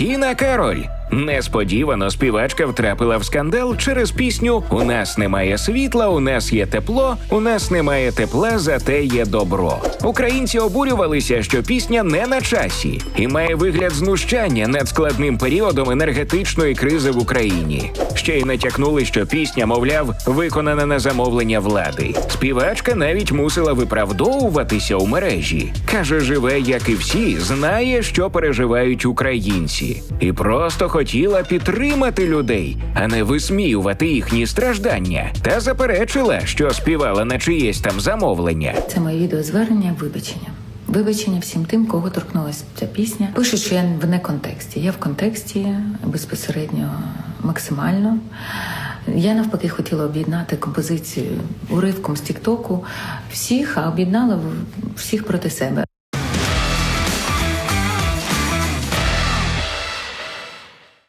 Тіна Кароль. Несподівано співачка втрапила в скандал через пісню У нас немає світла, у нас є тепло, у нас немає тепла, зате є добро. Українці обурювалися, що пісня не на часі і має вигляд знущання над складним періодом енергетичної кризи в Україні. Ще й натякнули, що пісня, мовляв, виконана на замовлення влади. Співачка навіть мусила виправдовуватися у мережі. каже, живе, як і всі, знає, що переживають українці, і просто хотіла підтримати людей, а не висміювати їхні страждання, та заперечила, що співала на чиєсь там замовлення. Це моє відеозвернення, вибачення. Вибачення всім тим, кого торкнулася ця пісня. Пише, що я в не контексті. Я в контексті безпосередньо максимально. Я навпаки хотіла об'єднати композицію уривком з Тіктоку всіх, а об'єднала всіх проти себе.